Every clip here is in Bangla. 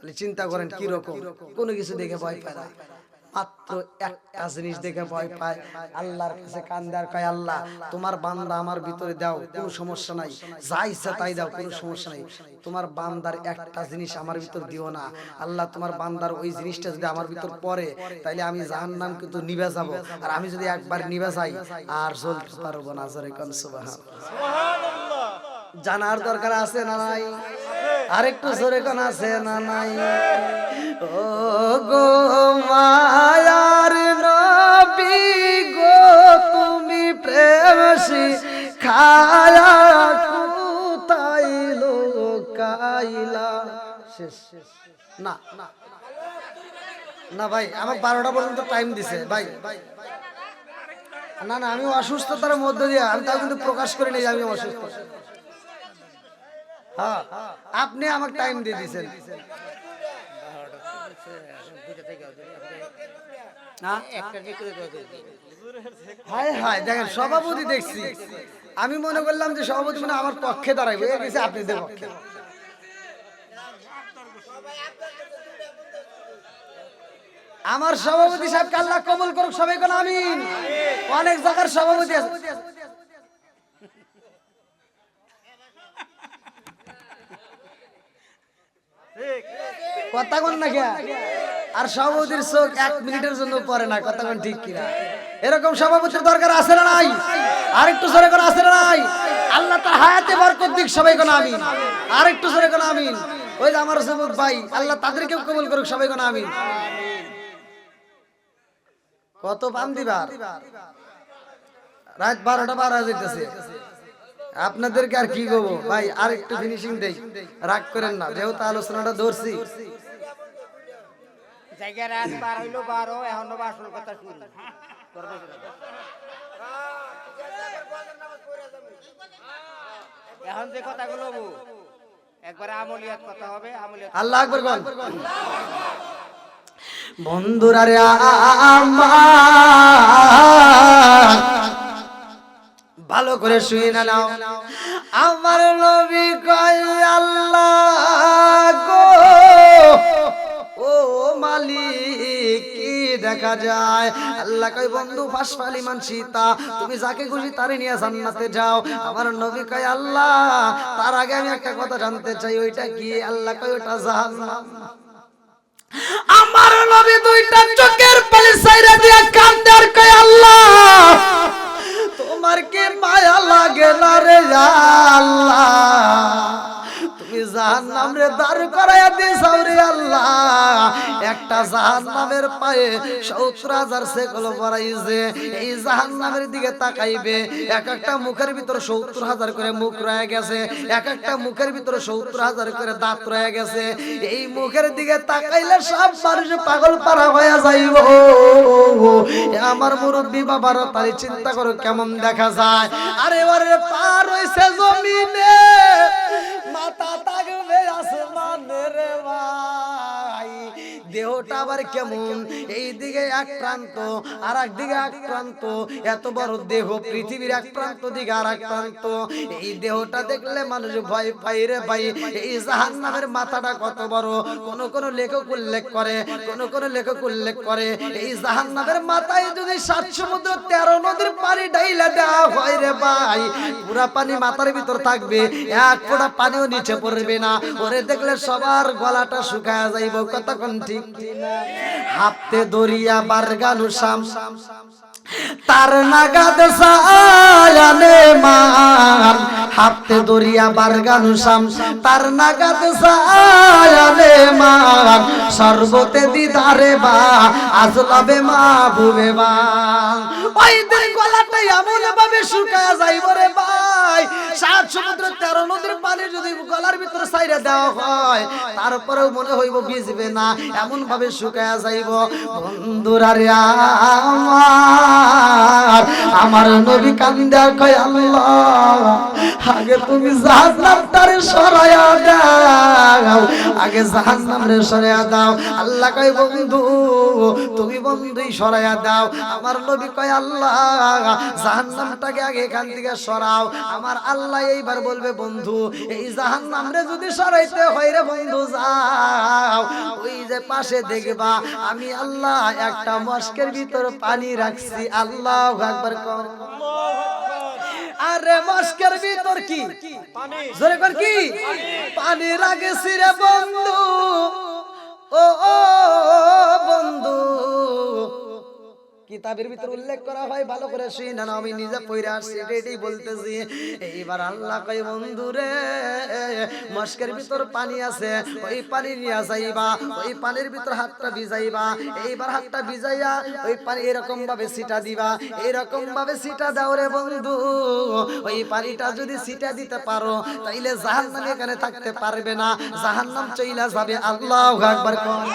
তাহলে চিন্তা করেন কি রকম কোনো কিছু দেখে ভয় পায় না। মাত্র একটা জিনিস দেখে ভয় পায়। আল্লাহর কাছে কান্দার কয় আল্লাহ তোমার বান্দা আমার ভিতরে দাও কোনো সমস্যা নাই। যা ইচ্ছা তাই দাও কোনো সমস্যা নাই। তোমার বান্দার একটা জিনিস আমার ভিতর দিও না। আল্লাহ তোমার বান্দার ওই জিনিসটা যদি আমার ভিতর পড়ে তাইলে আমি জাহান নাম কিন্তু নিভে যাব। আর আমি যদি একবার নিবে যাই আর চলতে পারব না জরে জানার দরকার আছে না নাই আরেকটু জোরে কোন আছে না নাই? ও গো মায়ার নবী গো তুমি প্রেমসি খায়া কুতাই লোকাইলা? শেষ না না ভাই আমার বারোটা পর্যন্ত টাইম দিছে ভাই। না না আমি অসুস্থতার মধ্যে দিয়ে আমি তাও কিন্তু প্রকাশ করি নাই যে আমি অসুস্থ। আপনি আমাকে টাইম দিয়ে দিয়েছেন। হ্যাঁ? দেখেন, সভাপতি দেখছি। আমি মনে করলাম যে সভাপতি মানে আমার পক্ষে দাঁড়াইবে। আপনাদের পক্ষে। আমার সভাপতি সাহেব কাল্লা কবল করুক সবাই কোন আমিন। অনেক জায়গার সভাপতি আছে। কথা কোন না কে আর সভাপতির চোখ এক মিনিটের জন্য পরে না, কথা কোন ঠিক কিনা? এরকম সভাপতির দরকার আছে না নাই? আরেকটু জোরে কোন, আছে না নাই? আল্লাহ তার হায়াতে বরকত দিক সবাই কোন, আমিন। আরেকটু জোরে কোন, আমিন। ওই যে আমার যুবক ভাই, আল্লাহ তাদেরকেও কবুল করুক, সবাই কোন, আমিন। কত পান দিবার রাত বারোটা বারো যেতেছে। আপনাদেরকে আর কি করব ভাই আর একটু ফিনিশিং দেই রাগ করেন না যেহেতু আলোচনাটা ধরছি জায়গা রাত পার হইল বারো এখনও আসল কথা শুরু এখন যে কথাগুলো একবার আমলিয়াত কথা হবে আমলিয়াত আল্লাহ আকবর বন্ধুরা রে আমার ভালো করে শুই না নাও। আমার নবী কয়, আল্লাহ গো, ও মালিক, কি দেখা যায়? আল্লাহ কয়, বন্ধু, ফাঁসফালি মান সীতা তুমি যাকে খুশি তারে নিয়ে জান্নাতে যাও। আমার নবী কয়, আল্লাহ, তার আগে আমি একটা কথা জানতে চাই, ওইটা কি? আল্লাহ কয়, ওটা জাহান্নাম। আমার নবী দুইটা চোখের পানি সাইরা দিয়া কান্দে আর কয়, আল্লাহ তোমার কে মায়া লাগে না রে আল্লাহ? জাহান্নাম রে দাঁড় করাইয়া দিয়েছাও রে আল্লাহ। একটা জাহান্নামের পায়ে সত্তর হাজার সেকল এই জাহান্নামের দিকে তাকাইবে, এক একটা মুখের ভিতর সত্তর হাজার করে মুখ রয়ে গেছে, এক একটা মুখের ভিতর সত্তর হাজার করে দাঁত রয়ে গেছে। এই মুখের দিকে তাকাইলে সব মানুষ পাগল পারা হয়ে যাইব। আমার মুরব্বী বাবার তাই চিন্তা করো কেমন দেখা যায়। আরে পার হইছে জমিনে। মাথা থাকবে আসমানে রে ভাই দেহটা আবার কেমন? এই দিকে এক প্রান্ত আর এক দিকে এক প্রান্ত এত বড় দেহ পৃথিবীর এক প্রান্ত দিকে আর এক প্রান্ত এই দেহটা দেখলে মানুষ ভয় পাই রে ভাই। এই জাহান নামের মাথাটা কত বড়? কোন কোন লেখক উল্লেখ করে কোন কোন লেখক উল্লেখ করে এই জাহান নামের মাথায় যদি সাত সমুদ্র তেরো নদীর পানি ডাইলা দেওয়া হয় রে ভাই পুরা পানি মাথার ভিতর থাকবে। এক ফোঁটা পানিও নিচে পড়বে না। ওরে দেখলে সবার গলাটা শুকায় যাইব। কতক্ষণ ঠিক হাতে দরিয়া বারগানু শাম। তার নাগাদ সায়ানে মান। হাতে দরিয়া বারগানু শাম, তার নাগাদ সায়ানে মান সর্বতে দিদারে বা আসলাবে মা বুবে মা। ওই দিন গলাটা এমন ভাবে শুকায় যাইব রে ভাই, সাত সমুদ্র তেরো নদীর পানি যদি গলার ভিতরে সাইরে দেওয়া হয়, তারপরেও মনে হইব ভিজবে না এমন ভাবে শুকায়া যাইব। বন্ধুরা রে আমার আমার নবী কান্দা কয়, আল্লাহ আগে তুমি জাহান্নামটারে সরায়া দাও, আগে জাহান্নামরে সরায়া দাও। আল্লাহ কয়, বন্ধু, তুমি বন্ধুই সরায়া দাও। আমার নবী কয়, আল্লাহ, জাহান্নামটাকে আগে এখান থেকে সরাও। আমার আল্লাহ এইবার বলবে, বন্ধু, এই জাহান্নাম রে যদি সরাইতে হয় রে বন্ধু, যাও। ওই যে পাশে দেখবা, আমি আল্লাহ একটা মস্কের ভিতর পানি রাখছি। আল্লাহ একবার কর। আরে মস্কের ভিতর কি? জোরে কর কি? পানি লাগে সিরে বন্ধু ও বন্ধু। কিতাবের ভিতর উল্লেখ করা হয় ভালো করে শুই না আমি নিজে পইরা আসছি এটাই বলতেছি। এইবার আল্লাহ কই বন্ধু রে মস্কের ভিতর পানি আছে ওই পানি নিয়ে যাইবা ওই পানির ভিতর হাতটা ভিজাইবা এইবার হাতটা ভিজাইয়া ওই পানি এরকম ভাবে সিটা দিবা এরকম ভাবে সিটা দাও রে বন্ধু। ওই পানিটা যদি সিটা দিতে পারো তাইলে জাহান্নাম এখানে থাকতে পারবে না। জাহান্নাম চইলা যাবে। আল্লাহু আকবার কোন?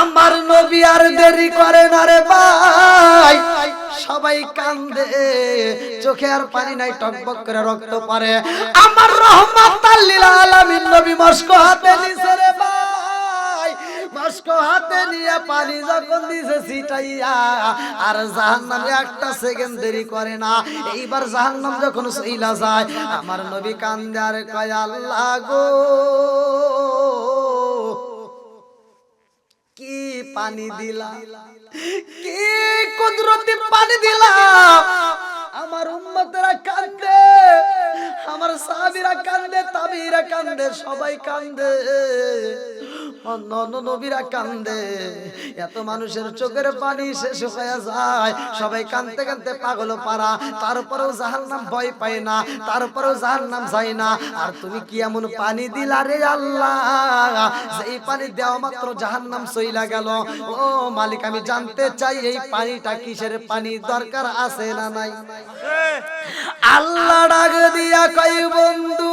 আমার নবী আর দেরি করে না রে ভাই। সবাই কান্দে, চোখে আর পানি নাই, টকবক করে রক্ত পড়ে আমার রহমত লিল আলামিন নবী মস্ক হাতে নিছে রে ভাই। মস্ক হাতে নিয়ে পানি যখন দিছে, ছিটাইয়া, আর জাহান্নামে একটা সেকেন্ড দেরি করে না। এইবার জাহান্নাম যখন সইলা যায়, আমার নবী কান্দে আর কয়, আল্লাহ গো। কি পানি দিলা? কি কুদরতি পানি দিলা? আমার উম্মতেরা কান্দে আমার সাহাবীরা কান্দে তাবিরা কান্দে সবাই কান্দে। নবীরা কান্দে। এত মানুষের চোখের পানি শেষ হয়ে যায়। সবাই কানতে কানতে পাগল পারা তারপরেও জাহান্নাম ভয় পায় না। তারপরেও জাহান্নাম যায় না। আর তুমি কি এমন পানি দিলা রে আল্লাহ? সেই পানি দেওয়া মাত্র জাহান্নাম সইলা গেল। ও মালিক আমি জানতে চাই এই পানিটা কিসের পানি? দরকার আছে না নাই? আল্লাহ ডাক দিয়া কই বন্ধু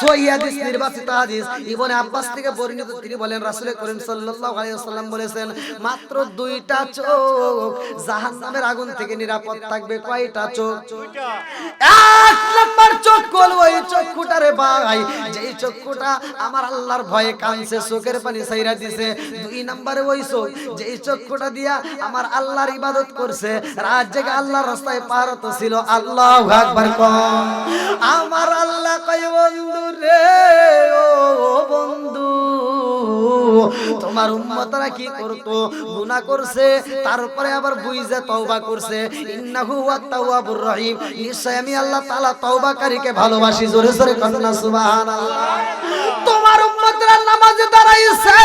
সৈয়াদিস নির্বাচিত আমার আল্লাহর ভয়ে চোখের পানি সাইরা দিছে দুই ওই চোখ। যেই চক্ষুটা দিয়া আমার আল্লাহর ইবাদত করছে রাত জেগে আল্লাহর রাস্তায় পারত ছিল আল্লাহ আমার আল্লাহ কয় বন্ধু রে, ও বন্ধু। তোমার উম্মতরা কি করতো? গুনাহ করছে, তারপরে আবার বুঝে তওবা করছে। ইন্নাহু ওয়াত তাওয়াবুর রহিম। নিশ্চয় আমি আল্লাহ তাআলা তওবাকারীকে ভালোবাসি। জোরে জোরে কন্না সুবহানাল্লাহ। তোমার উম্মতরা নামাজে দাঁড়াইছে।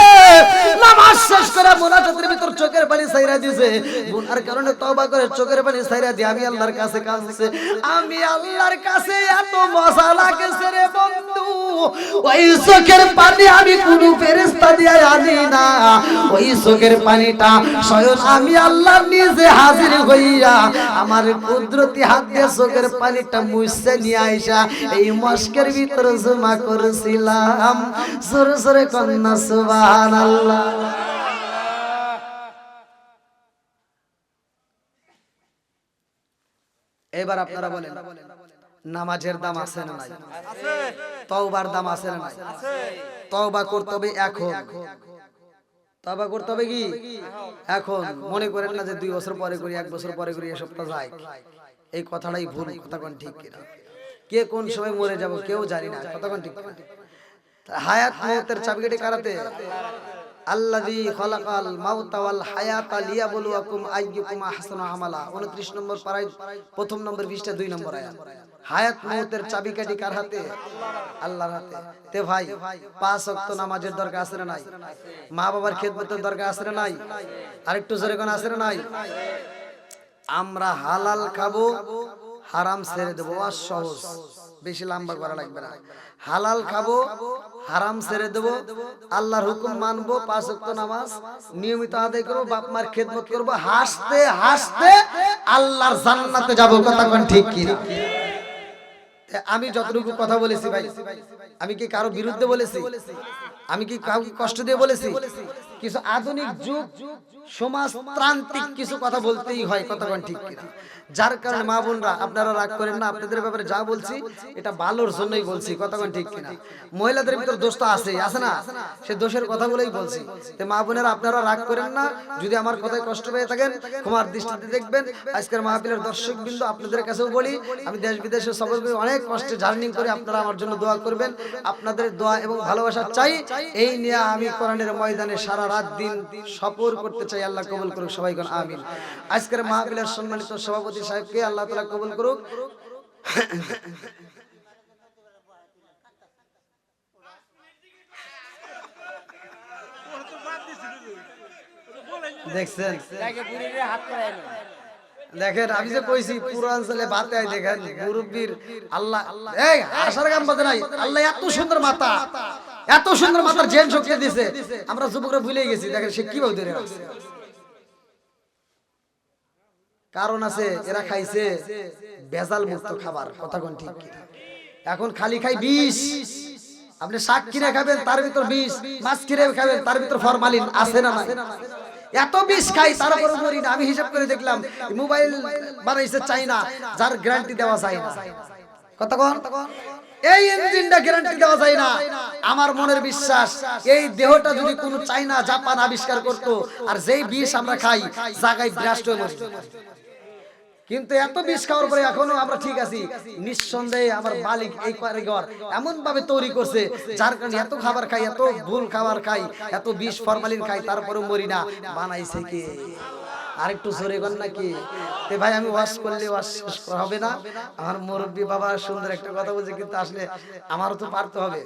নামাজ শেষ করে মুনাফিকের ভিতর চোখের পানি ছাইরা দিছে। গুনার কারণে তওবা করে চোখের পানি ছাইরা দিয়ে আমি আল্লাহর কাছে কাঁদছে। আমি আল্লাহর কাছে এত মজা লাগেছে রে বন্ধু। ওই চোখের পানি আমি কোন ফেরেশতা দিয়ে আনি না। ওই চোখের পানিটা স্বয়ং আমি আল্লাহ নিজে হাজির হইয়া আমার কুদরতি হাত দিয়ে চোখের পানিটা মুছতে নিয়ে আইসা এই মস্কের ভিতর জমা করেছিলাম। সরে সরে কন্যা, সুবহানাল্লাহ। এবার আপনারা বলেন, নামাজের দাম আছে না নাই? তওবার দাম আছে না নাই? তওবা করতে হবে এখন। তওবা করতে হবে কি? এখন। মনে করেন না যে দুই বছর পরে করি, এক বছর পরে করি এসব তো যায় এই কথাটাই ভুল, কথা কোন ঠিক কিনা? কে কোন সময় মরে যাব, কেউ জানি না, কথা কোন ঠিক কিনা? হায়াত মৌতের চাবিকাঠি কারাতে। আল্লাযী খালাকাল মাউতা ওয়াল হায়াতা লিয়াবলুয়াকুম আইয়ুকুম আহসানু আমালা। 29 নম্বর পারায়, প্রথম নম্বর 20টা দুই নম্বর আয়াত। হায়াত মৌতের চাবিকাঠি কার হাতে? আল্লাহর হাতে। তে ভাই, পাঁচ ওয়াক্ত নামাজের দরকার আছে না নাই? মা বাবার খেদমতের দরকার আছে না নাই? আরেকটু জোরে কোন আছে না নাই? আমরা হালাল খাব, হারাম ছেড়ে দেবো। আর সহজ বেশি লম্বা করা লাগবে না। হালাল খাব হারাম ছেড়ে দেবো। আল্লাহর হুকুম মানবো, পাঁচ ওয়াক্ত নামাজ। নিয়মিত আদায় করব, বাপ মার খেদমত করব। হাসতে হাসতে আল্লাহর জান্নাতে যাব, কথা কোন ঠিক কি আমি যতটুকু কথা বলেছি ভাই, আমি কি কারও বিরুদ্ধে বলেছি? আমি কি কাউকে কষ্ট দিয়ে বলেছি? কিছু আধুনিক যুগ, সমাজতান্ত্রিক কিছু কথা বলতেই হয় কতক্ষণ ঠিক যার কারণে মা বোনরা, আপনারা রাগ করেন না, আপনাদের ব্যাপারে যা বলছি, এটা ভালোর জন্যই বলছি কতক্ষণ ঠিক কিনা। মহিলাদের ভিতর দোষ তো আছে আছে না? সে দোষের কথাগুলোই বলছি। তো মা বোনেরা, আপনারা রাগ করেন না, যদি আমার কথায় কষ্ট পেয়ে থাকেন, ক্ষমার দৃষ্টিতে দেখবেন। আজকের মাহফিলের দর্শক বিন্দু আপনাদের কাছেও বলি, আমি দেশ বিদেশে করে অনেক কষ্টে জার্নিং করে আপনারা আমার জন্য দোয়া করবেন। আপনাদের দোয়া এবং ভালোবাসা চাই, এই নিয়ে আমি কোরআনের ময়দানে সারা রাত দিন সফর করতে চাই, আল্লাহ কবুল করুক সবাই কোন আমিন। আজকের মাহফিলের সম্মানিত সভাপতি সাহেবকে আল্লাহ তালা কবুল করুক। দেখেন, আমি যে কইছি পূর্বাঞ্চলে বাতে দেখেন, মুরব্বীর আল্লাহ এই, আশার গান বাজে নাই। আল্লাহ এত সুন্দর মাথা। এত সুন্দর মাথার জেন শক্তি দিছে। আমরা যুবকরা ভুলে গেছি, দেখেন সে কীভাবে ধরে রাখছে কারণ আছে, এরা খাইছে ভেজাল মুক্ত খাবার, কথা কোন ঠিক? এখন খালি খাই বিষ। আপনি শাক কিনে খাবেন, তার ভিতর বিষ, মাছ কিনে খাবেন, তার ভিতর ফরমালিন আছে না নাই? এত বিষ খাই তারপর মরি না। আমি হিসাব করে দেখলাম, মোবাইল বানাইছে চাইনা, যার গ্যারান্টি দেওয়া যায় না। কথা কন? এই ইঞ্জিনটা গ্যারান্টি দেওয়া যায় না। আমার মনের বিশ্বাস, এই দেহটা যদি কোনো চাইনা, জাপান আবিষ্কার করত, আর যেই বিষ আমরা খাই জায়গায় ব্রাস্ট হয়ে মরি কিন্তু এত বিষ খাওয়ার পরে এখনও আমরা ঠিক আছি। নিঃসন্দেহে আমার মালিক এই কারিগর এমন ভাবে তৈরি করছে, যার কারণে এত খাবার খাই, এত ভুল খাবার খাই, এত বিষ ফরমালিন খাই, তারপরেও মরি না, বানাইছে কে? আর একটু জোরে কর নাকি? তে ভাই, আমি ওয়াশ করলে ওয়াশ শেষ করা হবে না। আমার মুরব্বী বাবা সুন্দর একটা কথা বলছে, কিন্তু আসলে আমারও তো পারতে হবে।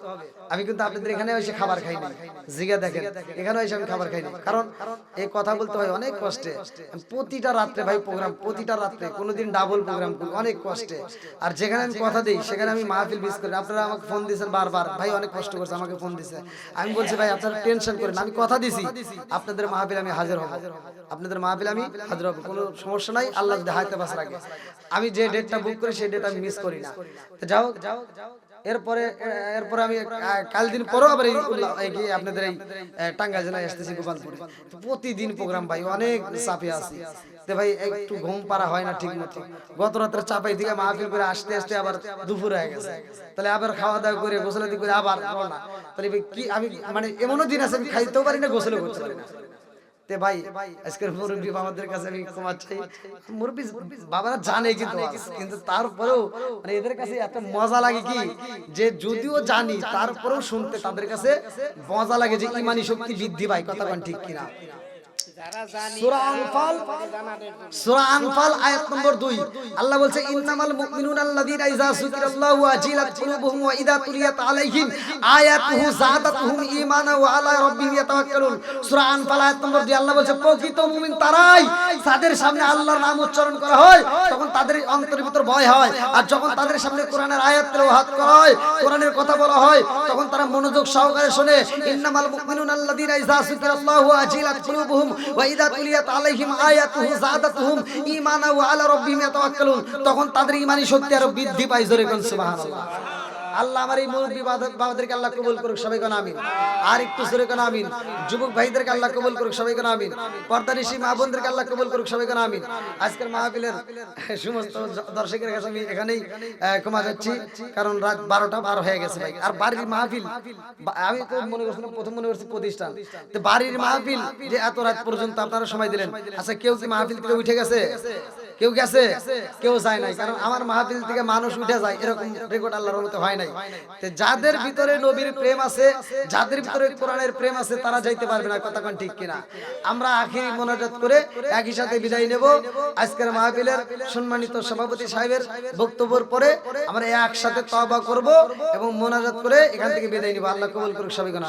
আমি কিন্তু আপনাদের এখানে এসে খাবার খাই না জিগা দেখেন, এখানে এসে আমি খাবার খাই না কারণ এই কথা বলতে হয় অনেক কষ্টে। প্রতিটা রাত্রে ভাই প্রোগ্রাম প্রতিটা রাত্রে, কোনোদিন ডাবল প্রোগ্রাম করি, অনেক কষ্টে। আর যেখানে আমি কথা দিই, সেখানে আমি মাহফিল মিস করি। আপনারা আমাকে ফোন দিয়েছেন বারবার। ভাই, অনেক কষ্ট করছে, আমাকে ফোন দিছে আমি বলছি, ভাই, আপনারা টেনশন করেন আমি কথা দিছি। আপনাদের মাহফিল আমি হাজির হব। আপনাদের মাহফিল আমি হাজির হব কোনো সমস্যা নাই, আল্লাহ যদি হাতে বাস রাখে আমি যে ডেটটা বুক করি, সেই ডেট আমি মিস করি না। তো যাও যাও এরপরে এরপরে আমি কাল দিন পরেও আবার এই কি আপনাদের এই টাঙ্গাইল জেলায় আসতেছি গোপালপুরে। প্রতিদিন প্রোগ্রাম ভাই, অনেক চাপে আছি। তো ভাই, একটু ঘুম পারা হয় না ঠিক মতো গত রাত্রে চাপাই থেকে মাহফিল করে আসতে আসতে আবার দুপুর হয়ে গেছে। তাহলে আবার খাওয়া দাওয়া করে গোসলাদি করে আবার তাহলে কি আমি মানে এমনও দিন আছে, আমি খাইতেও পারি না, গোসলও করতে পারি না। তে ভাই আজকের মুরব্বী বাবাদের কাছে আমি ক্ষমা চাই। মুরব্বী বাবারা জানে কিন্তু কিন্তু তারপরেও মানে এদের কাছে এত মজা লাগে কি? যে যদিও জানি তারপরেও শুনতে তাদের কাছে মজা লাগে যে ইমানি শক্তি বৃদ্ধি পায় কথা ঠিক কিনা? সূরা আনফাল জানাদের জন্য। সূরা আনফাল আয়াত নম্বর 2 আল্লাহ বলছে ইন্নামাল মুমিনুনা আল্লাযীনা ইযা যুকিরাল্লাহু ওয়াজিলাত কুলুবুহুম ওয়া ইযা তুলিয়াত আলাইহিম আয়াতুহু যাদাতুহুম ঈমানা ওয়া আলা রাব্বিহিম ইয়াতাওয়াক্কালুন। সূরা আনফাল আয়াত নম্বর 2 আল্লাহ বলছে প্রকৃত মুমিন তারাই যাদের সামনে আল্লাহর নাম উচ্চারণ করা হয় তখন তাদের অন্তরের ভিতর ভয় হয়। আর যখন তাদের সামনে কোরআনের আয়াত তেলাওয়াত করা হয় কোরআনের কথা বলা হয় তখন তারা মনোযোগ সহকারে শুনে ইন্নামাল মুমিনুনা আল্লাযীনা ইযা যুকিরাল্লাহু ওয়াজিলাত কুলুবুহুম ওয়া ইযা তুলিয়াত আলাইহিম আয়াতুহু যাদাতুহুম ঈমানা আলা রাব্বিহিম ইয়াতাওয়াক্কালুন। তখন তাদের ঈমানি শক্তি আরও বৃদ্ধি পায় জোরে কোন সুবহানাল্লাহ। আল্লাহ আমার এই মুরব্বী বাবাদেরকে আল্লাহ কবুল করুক সবাই কোন আমিন। আর একটু জোরে কোন আমিন। যুবক ভাইদেরকে আল্লাহ কবুল করুক সবাই কোন আমিন। পর্দানিশী মা বোনদেরকে আল্লাহ কবুল করুক সবাই কোন আমিন। আজকের মাহফিলের সমস্ত দর্শকের কাছে আমি এখানেই ক্ষমা যাচ্ছি কারণ রাত বারোটা বার হয়ে গেছে ভাই। আর বাড়ির মাহফিল আমি তো মনে করছিলাম প্রথম মনে করছি প্রতিষ্ঠান। বাড়ির মাহফিল যে এত রাত পর্যন্ত আপনারা সময় দিলেন আচ্ছা কেউ কি মাহফিল থেকে উঠে গেছে? কেউ গেছে কেউ যায় নাই কারণ আমার মাহফিল থেকে মানুষ উঠে যায় এরকম রেকর্ড আল্লাহর রহমতে হয় নাই। তো যাদের ভিতরে নবীর প্রেম আছে যাদের ভিতরে কোরআনের প্রেম আছে তারা যাইতে পারবে না কথা কোন ঠিক কিনা? আমরা আখিরি মোনাজাত করে একই সাথে বিদায় নেব। আজকের মাহফিলের সম্মানিত সভাপতি সাহেবের বক্তব্যের পরে আমরা একসাথে তওবা করব এবং মোনাজাত করে এখান থেকে বিদায় নিব। আল্লাহ কবুল করুক সবাই কোন